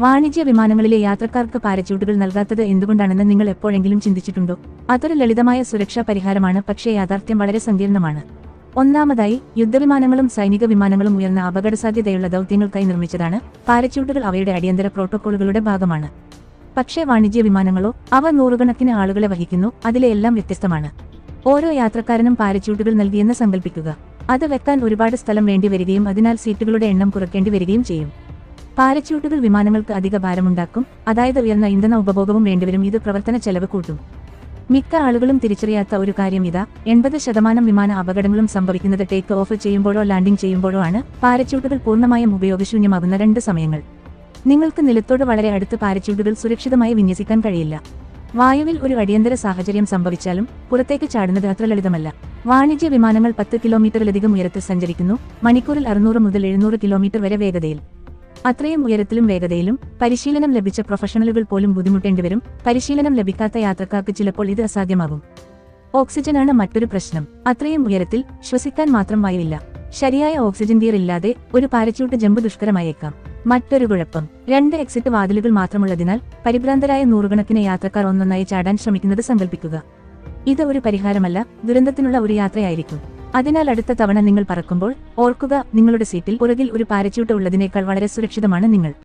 വാണിജ്യ വിമാനങ്ങളിലെ യാത്രക്കാർക്ക് പാരച്യൂട്ടുകൾ നൽകാത്തത് എന്തുകൊണ്ടാണെന്ന് നിങ്ങൾ എപ്പോഴെങ്കിലും ചിന്തിച്ചിട്ടുണ്ടോ? അതൊരു ലളിതമായ സുരക്ഷാ പരിഹാരമാണ് പക്ഷേ യാഥാർത്ഥ്യം വളരെ സങ്കീർണമാണ്. ഒന്നാമതായി യുദ്ധവിമാനങ്ങളും സൈനിക വിമാനങ്ങളും ഉയർന്ന അപകടസാധ്യതയുള്ള ദൗത്യങ്ങൾക്കായി നിർമ്മിച്ചതാണ്. പാരച്യൂട്ടുകൾ അവയുടെ അടിയന്തര പ്രോട്ടോക്കോളുകളുടെ ഭാഗമാണ്. പക്ഷേ വാണിജ്യ വിമാനങ്ങളോ അവ നൂറുകണക്കിന് ആളുകളെ വഹിക്കുന്നു അതിലെ എല്ലാം വ്യത്യസ്തമാണ്. ഓരോ യാത്രക്കാരനും പാരച്യൂട്ടുകൾ നൽകിയെന്ന് സങ്കല്പിക്കുക അത് വെക്കാൻ ഒരുപാട് സ്ഥലം വേണ്ടി വരികയും അതിനാൽ സീറ്റുകളുടെ എണ്ണം കുറയ്ക്കേണ്ടി വരികയും ചെയ്യും. പാരച്യൂട്ടുകൾ വിമാനങ്ങൾക്ക് അധിക ഭാരമുണ്ടാക്കും അതായത് ഉയർന്ന ഇന്ധന ഉപഭോഗവും വേണ്ടിവരും. ഇത് പ്രവർത്തന ചെലവ് കൂട്ടും. മിക്ക ആളുകളും തിരിച്ചറിയാത്ത ഒരു കാര്യം ഇതാ. എൺപത് ശതമാനം വിമാന അപകടങ്ങളും സംഭവിക്കുന്നത് ടേക്ക് ഓഫ് ചെയ്യുമ്പോഴോ ലാൻഡിംഗ് ചെയ്യുമ്പോഴോ ആണ്. പാരച്യൂട്ടുകൾ പൂർണമായും ഉപയോഗശൂന്യമാകുന്ന രണ്ട് സമയങ്ങൾ. നിങ്ങൾക്ക് നിലത്തോട് വളരെ അടുത്ത് പാരച്യൂട്ടുകൾ സുരക്ഷിതമായി വിന്യസിക്കാൻ കഴിയില്ല. വായുവിൽ ഒരു അടിയന്തര സാഹചര്യം സംഭവിച്ചാലും പുറത്തേക്ക് ചാടുന്നത് അത്ര ലളിതമല്ല. വാണിജ്യ വിമാനങ്ങൾ പത്ത് കിലോമീറ്ററിലധികം ഉയരത്തിൽ സഞ്ചരിക്കുന്നു. മണിക്കൂറിൽ അറുന്നൂറ് മുതൽ എഴുന്നൂറ് കിലോമീറ്റർ വരെ വേഗതയിൽ. അത്രയും ഉയരത്തിലും വേഗതയിലും പരിശീലനം ലഭിച്ച പ്രൊഫഷണലുകൾ പോലും ബുദ്ധിമുട്ടേണ്ടിവരും പരിശീലനം ലഭിക്കാത്ത യാത്രക്കാർക്ക് ചിലപ്പോൾ ഇത് അസാധ്യമാകും. ഓക്സിജനാണ് മറ്റൊരു പ്രശ്നം. അത്രയും ഉയരത്തിൽ ശ്വസിക്കാൻ മാത്രം വായുവില്ല. ശരിയായ ഓക്സിജൻ ഗിയർ ഇല്ലാതെ ഒരു പാരച്യൂട്ട് ജമ്പ് ദുഷ്കരമായേക്കാം. മറ്റൊരു കുഴപ്പം. രണ്ട് എക്സിറ്റ് വാതിലുകൾ മാത്രമുള്ളതിനാൽ പരിഭ്രാന്തരായ നൂറുകണക്കിന് യാത്രക്കാർ ഒന്നൊന്നായി ചാടാൻ ശ്രമിക്കുന്നത് സങ്കല്പിക്കുക ഇത് ഒരു പരിഹാരമല്ല ദുരന്തത്തിനുള്ള ഒരു യാത്രയായിരിക്കും. അതിനാൽ അടുത്ത തവണ നിങ്ങൾ പറക്കുമ്പോൾ ഓർക്കുക നിങ്ങളുടെ സീറ്റിൽ പുറകിൽ ഒരു പാരച്യൂട്ട് ഉള്ളതിനേക്കാൾ വളരെ സുരക്ഷിതമാണ് നിങ്ങൾ.